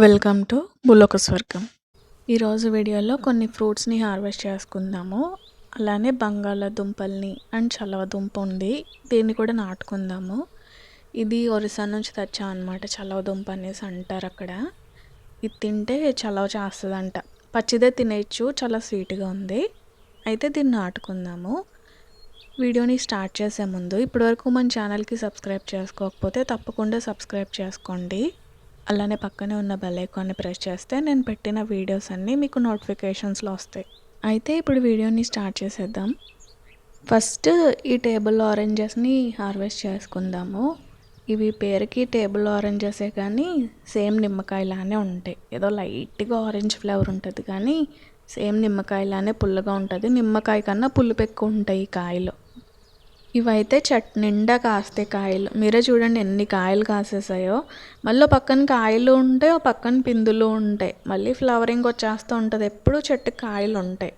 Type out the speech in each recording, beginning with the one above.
Welcome to బులోక స్వర్గం. ఈరోజు వీడియోలో కొన్ని ఫ్రూట్స్ని హార్వెస్ట్ చేసుకుందాము. అలానే బంగాళాదుంపల్ని అండ్ చలవదుంప ఉంది. దీన్ని కూడా నాటుకుందాము. ఇది ఒరిస్సా నుంచి తెచ్చా అనమాట చలవదుంప అనేసి అంటారు అక్కడ. ఇది తింటే చలవ చేస్తుందంట. పచ్చిదే తినేయచ్చు చాలా స్వీట్గా ఉంది. అయితే దీన్ని నాటుకుందాము. వీడియోని స్టార్ట్ చేసే ముందు ఇప్పటివరకు మన ఛానల్కి సబ్స్క్రైబ్ చేసుకోకపోతే తప్పకుండా సబ్స్క్రైబ్ చేసుకోండి. అలానే పక్కనే ఉన్న బెల్ ఐకాన్ని ప్రెస్ చేస్తే నేను పెట్టిన వీడియోస్ అన్నీ మీకు నోటిఫికేషన్స్లో వస్తాయి. అయితే ఇప్పుడు వీడియోని స్టార్ట్ చేసేద్దాం. ఫస్ట్ ఈ టేబుల్ ఆరెంజెస్ని హార్వెస్ట్ చేసుకుందాము. ఇవి పేరుకి టేబుల్ ఆరెంజెసే కానీ సేమ్ నిమ్మకాయలానే ఉంటాయి. ఏదో లైట్గా ఆరెంజ్ ఫ్లేవర్ ఉంటుంది కానీ సేమ్ నిమ్మకాయలానే పుల్లగా ఉంటుంది. నిమ్మకాయ కన్నా పులుపు ఎక్కువ ఉంటాయి ఈ కాయలు. ఇవైతే చెట్ నిండా కాస్తాయి కాయలు. మీరే చూడండి ఎన్ని కాయలు కాసేసాయో. మళ్ళీ పక్కన కాయలు ఉంటాయి ఓ పక్కన పిందులు ఉంటాయి. మళ్ళీ ఫ్లవరింగ్ వచ్చేస్తూ ఉంటుంది. ఎప్పుడు చెట్టు కాయలు ఉంటాయి.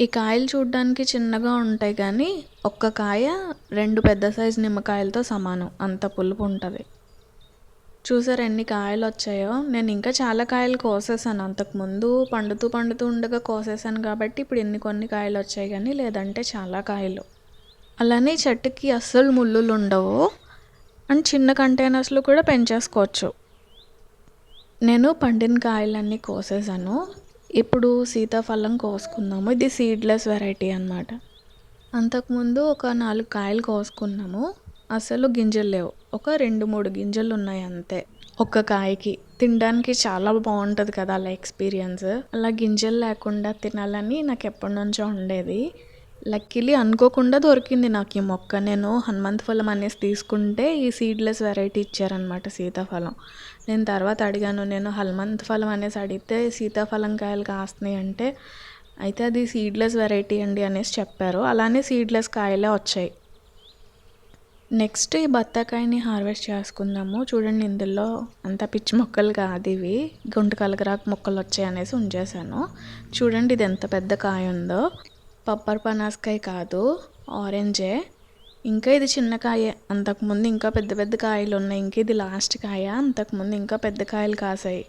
ఈ కాయలు చూడడానికి చిన్నగా ఉంటాయి కానీ ఒక్క కాయ రెండు పెద్ద సైజు నిమ్మకాయలతో సమానం. అంత పులుపు ఉంటుంది. చూసారు ఎన్ని కాయలు వచ్చాయో? నేను ఇంకా చాలా కాయలు కోసేసాను. అంతకుముందు పండుతూ పండుతూ ఉండగా కోసేసాను కాబట్టి ఇప్పుడు ఎన్ని కొన్ని కాయలు వచ్చాయి కానీ లేదంటే చాలా కాయలు. అలానే చెట్టుకి అస్సలు ముళ్ళులు ఉండవు. అండ్ చిన్న కంటైనర్స్లో కూడా పెంచేసుకోవచ్చు. నేను పండిన కాయలన్నీ కోసేసాను. ఇప్పుడు సీతాఫలం కోసుకుందాము. ఇది సీడ్లెస్ వెరైటీ అనమాట అంతకుముందు ఒక నాలుగు కాయలు కోసుకున్నాము. అసలు గింజలు లేవు. ఒక రెండు మూడు గింజలు ఉన్నాయి అంతే. ఒక్క కాయకి. తినడానికి చాలా బాగుంటుంది కదా అలా ఎక్స్పీరియన్స్. అలా గింజలు లేకుండా తినాలని నాకు ఎప్పటి నుంచో ఉండేది. లక్కీలీ అనుకోకుండా దొరికింది నాకు ఈ మొక్క. నేను హనుమంత్ ఫలం అనేసి తీసుకుంటే ఈ సీడ్లెస్ వెరైటీ ఇచ్చారనమాట సీతాఫలం. నేను తర్వాత అడిగాను నేను హనుమంత్ ఫలం అనేసి అడిగితే సీతాఫలం కాయలు కాస్తున్నాయి అంటే అయితే అది సీడ్లెస్ వెరైటీ అండి అనేసి చెప్పారు. అలానే సీడ్లెస్ కాయలే వచ్చాయి. నెక్స్ట్ ఈ బత్తాకాయని హార్వెస్ట్ చేసుకుందాము. చూడండి ఇందులో అంత పిచ్చి మొక్కలు కాదు ఇవి. గుంటకలగరాకు మొక్కలు వచ్చాయి అనేసి ఉంచేసాను చూడండి ఇది ఎంత పెద్ద కాయ ఉందో. పప్పర్ పనాస్కాయ కాదు ఆరెంజే. ఇంకా ఇది చిన్న కాయే అంతకుముందు ఇంకా పెద్ద పెద్ద కాయలు ఉన్నాయి. ఇంకా ఇది లాస్ట్ కాయ అంతకుముందు ఇంకా పెద్ద కాయలు కాసాయి.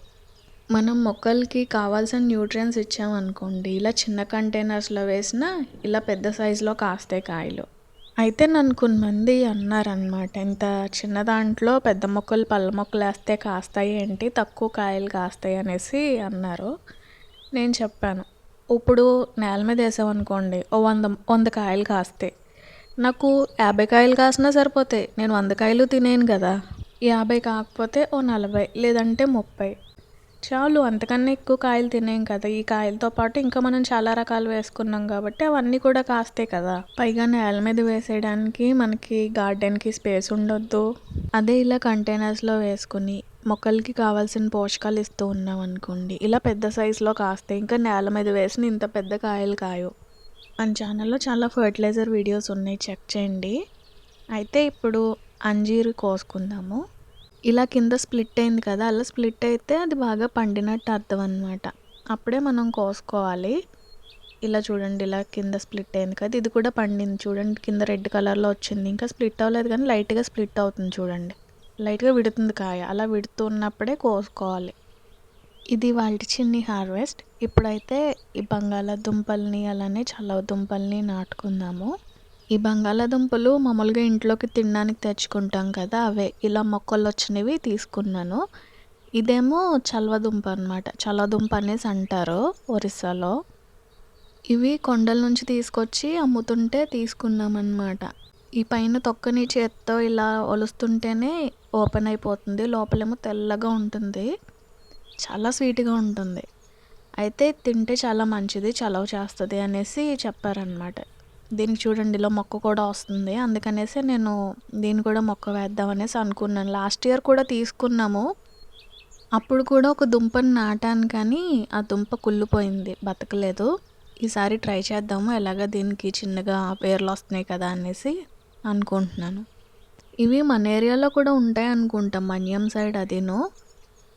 మనం మొక్కలకి కావాల్సిన న్యూట్రియన్స్ ఇచ్చామనుకోండి ఇలా చిన్న కంటైనర్స్లో వేసిన ఇలా పెద్ద సైజులో కాస్తాయి కాయలు. అయితే నన్ను కొంతమంది అన్నారనమాట ఇంత చిన్న దాంట్లో పెద్ద మొక్కలు పళ్ళ మొక్కలు వేస్తే కాస్తాయి ఏంటి? తక్కువ కాయలు కాస్తాయి అనేసి అన్నారు. నేను చెప్పాను. ఇప్పుడు నేల మీద వేసామనుకోండి ఓ వంద వంద కాయలు కాస్తాయి. నాకు యాభై కాయలు కాసినా సరిపోతాయి. నేను వంద కాయలు తినేను కదా. యాభై కాకపోతే ఓ నలభై లేదంటే ముప్పై. చాలు అంతకన్నా ఎక్కువ కాయలు తినేం కదా. ఈ కాయలతో పాటు ఇంకా మనం చాలా రకాలు వేసుకున్నాం కాబట్టి అవన్నీ కూడా కాస్తాయి కదా. పైగా నేల మీద వేసేయడానికి మనకి గార్డెన్కి స్పేస్ ఉండొద్దు. అదే ఇలా కంటైనర్స్లో వేసుకుని మొక్కలకి కావాల్సిన పోషకాలు ఇస్తూ ఉన్నాం అనుకోండి. ఇలా పెద్ద సైజులో కాస్తాయి ఇంకా నేల మీద వేసిన ఇంత పెద్ద కాయలు కాయవు. మన ఛానల్లో చాలా ఫర్టిలైజర్ వీడియోస్ ఉన్నాయి. చెక్ చేయండి. అయితే ఇప్పుడు అంజీరు కోసుకుందాము. ఇలా కింద స్ప్లిట్ అయింది కదా అలా స్ప్లిట్ అయితే అది బాగా పండినట్టు అర్థం అనమాట అప్పుడే మనం కోసుకోవాలి. ఇలా చూడండి ఇలా కింద స్ప్లిట్ అయింది కదా ఇది కూడా పండింది. చూడండి కింద రెడ్ కలర్లో వచ్చింది. ఇంకా స్ప్లిట్ అవ్వలేదు కానీ లైట్గా స్ప్లిట్ అవుతుంది చూడండి. లైట్గా విడుతుంది కాయ. అలా విడుతున్నప్పుడే కోసుకోవాలి. ఇది వాళ్ళ చిన్ని హార్వెస్ట్. ఇప్పుడైతే ఈ బంగాళాదుంపల్ని అలానే చల్లవ దుంపల్ని నాటుకుందాము. ఈ బంగాళాదుంపలు మామూలుగా ఇంట్లోకి తినడానికి తెచ్చుకుంటాం కదా అవే. ఇలా మొక్కలు వచ్చినవి తీసుకున్నాను. ఇదేమో చల్వదుంప అనమాట చల్లదుంప అనేసి అంటారు ఒరిస్సాలో. ఇవి కొండల నుంచి తీసుకొచ్చి అమ్ముతుంటే తీసుకున్నామన్నమాట. ఈ పైన తొక్కని చేత్తో ఇలా ఒలుస్తుంటేనే ఓపెన్ అయిపోతుంది. లోపలేమో తెల్లగా ఉంటుంది. చాలా స్వీట్గా ఉంటుంది. అయితే తింటే చాలా మంచిది చలవ చేస్తుంది అనేసి చెప్పారనమాట దీనికి చూడండి ఇలా మొక్క కూడా వస్తుంది. అందుకనేసి నేను దీన్ని కూడా మొక్క వేద్దాం అనేసి అనుకున్నాను. లాస్ట్ ఇయర్ కూడా తీసుకున్నాము. అప్పుడు కూడా ఒక దుంపను నాటాను కానీ ఆ దుంప కుళ్ళిపోయింది. బతకలేదు. ఈసారి ట్రై చేద్దాము. ఎలాగ దీనికి చిన్నగా పేర్లు వస్తున్నాయి కదా అనేసి అనుకుంటున్నాను. ఇవి మన ఏరియాలో కూడా ఉంటాయి అనుకుంటాం. మన్యం సైడ్ అదేను.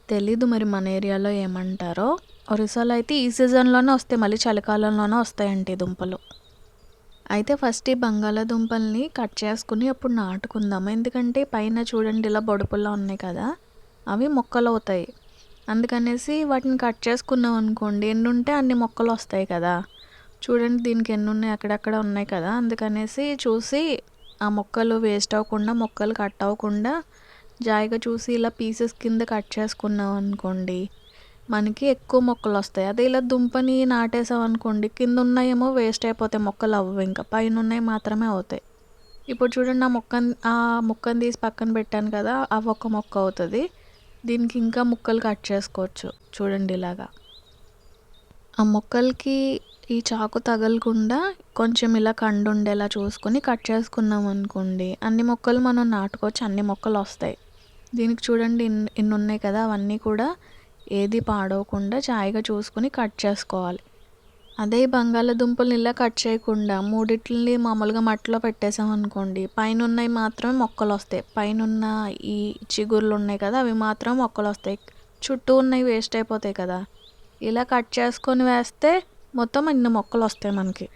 తెలీదు మరి మన ఏరియాలో ఏమంటారో. ఒరిస్సాలో అయితే ఈ సీజన్లోనే వస్తాయి. మళ్ళీ చలికాలంలోనే వస్తాయండి దుంపలు. అయితే ఫస్ట్ ఈ బంగాళాదుంపల్ని కట్ చేసుకుని అప్పుడు నాటుకుందాము. ఎందుకంటే పైన చూడండి ఇలా బొడుపుల్లో ఉన్నాయి కదా. అవి మొక్కలు అవుతాయి. అందుకనేసి వాటిని కట్ చేసుకున్నాం అనుకోండి. ఎన్ని ఉంటే అన్ని మొక్కలు వస్తాయి కదా. చూడండి దీనికి ఎన్ని ఉన్నాయి అక్కడక్కడ ఉన్నాయి కదా. అందుకనేసి చూసి ఆ మొక్కలు వేస్ట్ అవ్వకుండా మొక్కలు కట్ అవ్వకుండా జాయిగా చూసి ఇలా పీసెస్ కింద కట్ చేసుకున్నాం అనుకోండి మనకి ఎక్కువ మొక్కలు వస్తాయి. అదే ఇలా దుంపని నాటేసాం అనుకోండి కింద ఉన్నాయేమో వేస్ట్ అయిపోతాయి మొక్కలు అవ్వవు ఇంకా. పైన ఉన్నాయి మాత్రమే అవుతాయి. ఇప్పుడు చూడండి ఆ మొక్కని ఆ ముక్కని తీసి పక్కన పెట్టాను కదా అవి ఒక మొక్క అవుతుంది. దీనికి ఇంకా ముక్కలు కట్ చేసుకోవచ్చు. చూడండి ఇలాగా. ఆ మొక్కలకి ఈ చాకు తగలకుండా కొంచెం ఇలా కండు ఉండేలా చూసుకొని కట్ చేసుకున్నాం అనుకోండి అన్ని మొక్కలు మనం నాటుకోవచ్చు అన్ని మొక్కలు వస్తాయి. దీనికి చూడండి ఇన్ని ఇన్ని ఉన్నాయి కదా అవన్నీ కూడా ఏది పాడవకుండా చాయిగా చూసుకొని కట్ చేసుకోవాలి. అదే బంగాళాదుంపలు ఇలా కట్ చేయకుండా మూడిట్లని మామూలుగా మట్టిలో పెట్టేసాం అనుకోండి పైన ఉన్నవి మాత్రమే మొక్కలు వస్తాయి. పైన ఉన్న ఈ చిగుర్లు ఉన్నాయి కదా అవి మాత్రం మొక్కలు వస్తాయి. చుట్టూ ఉన్నవి వేస్ట్ అయిపోతాయి కదా. ఇలా కట్ చేసుకొని వేస్తే మొత్తం అన్ని మొక్కలు వస్తాయి మనకి.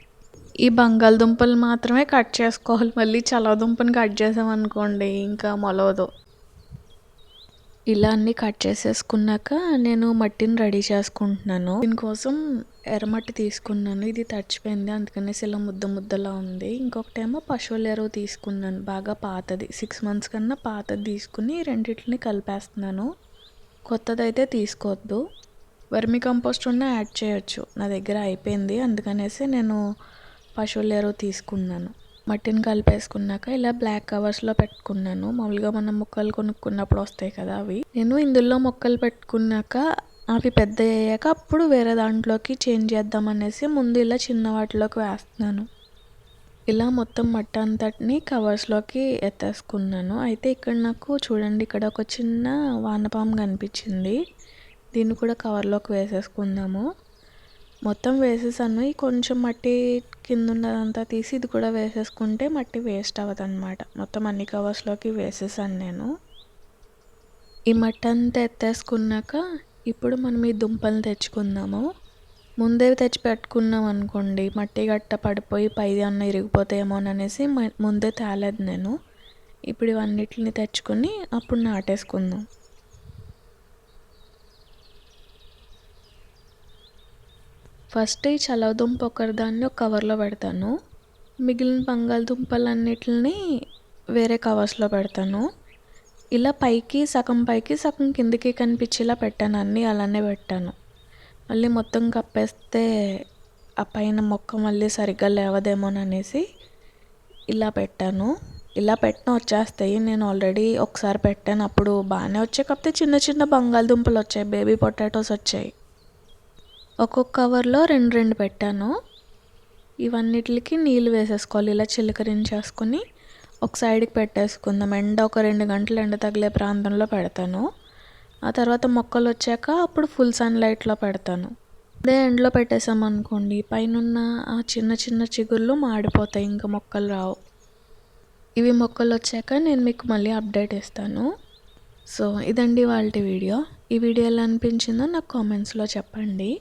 ఈ బంగాళదుంపలు మాత్రమే కట్ చేసుకోవాలి. మళ్ళీ చలదుంపని కట్ చేసామనుకోండి ఇంకా మొలవదు. ఇలా అన్నీ కట్ చేసేసుకున్నాక నేను మట్టిని రెడీ చేసుకుంటున్నాను. దీనికోసం ఎర్రమట్టి తీసుకున్నాను. ఇది తడిచిపోయింది అందుకనేసి ఇలా ముద్ద ముద్దలా ఉంది. ఇంకొకటేమో పశువుల ఎరువు తీసుకున్నాను. బాగా పాతది. సిక్స్ మంత్స్ కన్నా పాతది తీసుకుని రెండింటిని కలిపేస్తున్నాను. కొత్తదైతే తీసుకోవద్దు. వర్మి కంపోస్ట్ ఉన్న యాడ్ చేయొచ్చు. నా దగ్గర అయిపోయింది. అందుకనేసి నేను పశువుల ఎరువు తీసుకున్నాను. మట్టిని కలిపేసుకున్నాక ఇలా బ్లాక్ కవర్స్లో పెట్టుకున్నాను. మామూలుగా మనం మొక్కలు కొనుక్కున్నప్పుడు వస్తాయి కదా అవి. నేను ఇందులో మొక్కలు పెట్టుకున్నాక అవి పెద్ద అయ్యాక అప్పుడు వేరే దాంట్లోకి చేంజ్ చేద్దాం అనేసి ముందు ఇలా చిన్న వాటిలోకి వేస్తున్నాను. ఇలా మొత్తం మట్టి అంతటిని కవర్స్లోకి ఎత్తేసుకున్నాను. అయితే ఇక్కడ నాకు చూడండి ఇక్కడ ఒక చిన్న వానపాము కనిపించింది. దీన్ని కూడా కవర్లోకి వేసేసుకుందాము. మొత్తం వేసేసాను. ఈ కొంచెం మట్టి కింద ఉన్నదంతా తీసి ఇది కూడా వేసేసుకుంటే మట్టి వేస్ట్ అవ్వదన్నమాట. మొత్తం అన్ని కవర్స్లోకి వేసేసాను నేను. ఈ మట్టి అంతా ఎత్తేసుకున్నాక ఇప్పుడు మనం ఈ దుంపలు తెచ్చుకుందాము. ముందే తెచ్చి పెట్టుకున్నాం అనుకోండి మట్టి గట్ట పడిపోయి పై అన్న ఇరిగిపోతాయేమో అనేసి ముందే తేలేదు నేను. ఇప్పుడు ఇవన్నిటిని తెచ్చుకొని అప్పుడు నాటేసుకుందాం. ఫస్ట్ ఈ చలవదుంప ఒకదాన్ని ఒక కవర్లో పెడతాను. మిగిలిన బంగాళదుంపలన్నిటిని వేరే కవర్స్లో పెడతాను. ఇలా పైకి సగం పైకి సగం కిందికి కనిపించేలా పెట్టాను. అన్నీ అలానే పెట్టాను. మళ్ళీ మొత్తం కప్పేస్తే ఆ పైన మొక్క మళ్ళీ సరిగ్గా లేవదేమోననేసి ఇలా పెట్టాను. ఇలా పెట్టిన వచ్చేస్తాయి. నేను ఆల్రెడీ ఒకసారి పెట్టాను. అప్పుడు బాగానే వచ్చాయి. కాకపోతే చిన్న చిన్న బంగాళదుంపలు వచ్చాయి బేబీ పొటాటోస్ వచ్చాయి. ఒక్కొక్క కవర్లో రెండు రెండు పెట్టాను. ఇవన్నిటికి నీళ్ళు వేసేసుకోవాలి. ఇలా చిలకరించేసుకొని ఒక సైడ్కి పెట్టేసుకుందాం. ఎండ ఒక రెండు గంటలు ఎండ తగిలే ప్రాంతంలో పెడతాను. ఆ తర్వాత మొక్కలు వచ్చాక అప్పుడు ఫుల్ సన్లైట్లో పెడతాను. అదే ఎండలో పెట్టేసామనుకోండి పైన ఆ చిన్న చిన్న చిగుళ్ళు మాడిపోతాయి ఇంకా మొక్కలు రావు. ఇవి మొక్కలు వచ్చాక నేను మీకు మళ్ళీ అప్డేట్ ఇస్తాను. సో ఇదండి వాళ్ళ వీడియో. ఈ వీడియో ఎలా అనిపించిందో నాకు కామెంట్స్లో చెప్పండి.